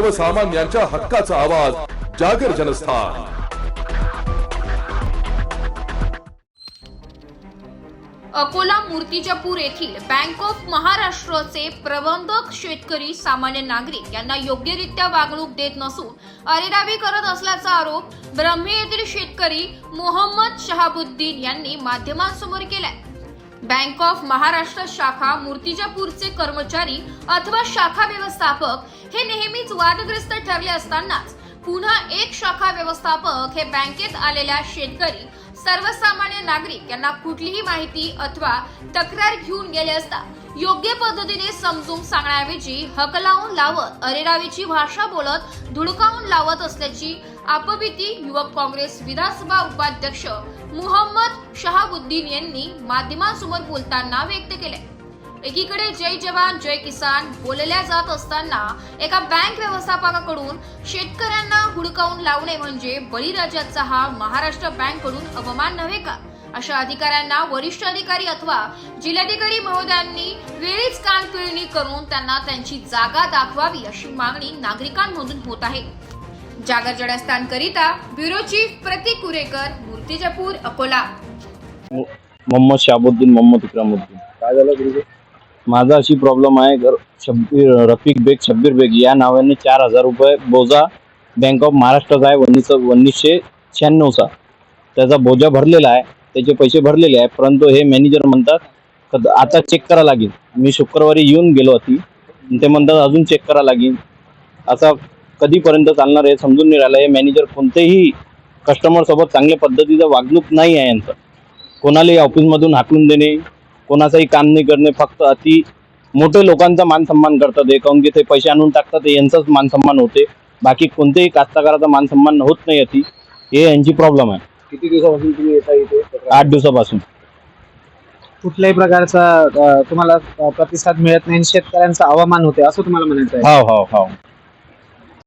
सर्वसामान्यांच्या हक्काचा आवाज जागर जनस्थान. अकोला मूर्तिजापूर येथील बँक ऑफ महाराष्ट्रचे प्रबंधक शेतकरी सामान्य नागरिक यांना योग्यरित्या वागणूक देत नसून अरेरावी करत असल्याचा आरोप ब्रह्मे येथील शेतकरी मोहम्मद शहाबुद्दीन यांनी माध्यमांसमोर केलाय. बँक ऑफ महाराष्ट्र शाखा मूर्तिजापूरचे कर्मचारी अथवा शाखा व्यवस्थापक हे नेहमीच वादग्रस्त ठरले असतानाच पुन्हा एक शाखा व्यवस्थापक हे बँकेत आलेल्या शेतकरी सर्वसामान्य नागरिक यांना कुठलीही माहिती अथवा तक्रार घेऊन गेले असता योग्य पद्धतीने समजून सांगण्याऐवजी हकलावून लावत अरेरावीची भाषा बोलत धुडकावून लावत असल्याची आपबिती युवक काँग्रेस विधानसभा उपाध्यक्ष मुहम्मद शहाबुद्दीन यांनी माध्यमांसमोर बोलताना व्यक्त केले. एकीकडे जय जवान जय किसान बोलल्या जात असताना एका बँक व्यवस्थापकाकडून शेतकऱ्यांना हुडकावून लावणे म्हणजे बळीराजाचा हा महाराष्ट्र बँककडून अपमान नव्हे का? अशा अधिकाऱ्यांना वरिष्ठ अधिकारी अथवा जिल्हाधिकारी महोदयांनी वेळीच कानपिळणी करून त्यांना त्यांची जागा दाखवावी अशी मागणी नागरिकांमधून होत आहे. जागर जडस्थानकरिता ब्युरो चीफ प्रतीक कुरेकर मूर्तिजापूर अकोला. मोहम्मद शाबुद्दीन मोहम्मद इक्रामुद्दीन. काय झालं गुरुजी? माझा अशी प्रॉब्लेम आहे शब्बीर रफिक बेग शब्बीर बेग या नावाने चार हजार रुपये बोजा बँक ऑफ महाराष्ट्राचा आहे उन्नीस उन्नीसशे शहाण्णवचा त्याचा बोजा भरलेला आहे त्याचे पैसे भरलेले आहे परंतु हे मॅनेजर म्हणतात आता चेक करा लागेल. मी शुक्रवारी येऊन गेलो होती ते म्हणतात अजून चेक करा लागेल. असा कधीपर्यंत चालणार आहे समजून नाही राहिलं. हे मॅनेजर कोणतेही कस्टमरसोबत चांगल्या पद्धतीचं वागणूक नाही आहे यांचं. कोणालाही ऑफिसमधून हाकलून देणे कोणाचंही काम नाही करणे फक्त अति मोठे लोकांचा मान सन्मान करतात. हे काऊन की ते पैसे आणून टाकतात यांचाच मान सन्मान होते. बाकी कोणत्याही कास्तकाराचा मान सन्मान होत नाही अति. हे यांची प्रॉब्लेम आहे. किती दिवसापासून तुम्ही येता इथे? आठ दिवसापासून. कुठल्याही प्रकारचा अ, तुम्हाला अ, प्रतिसाद मिळत नाही आणि शेतकऱ्यांचा अवमान होते असं तुम्हाला म्हणायचं आहे. हो हो हो.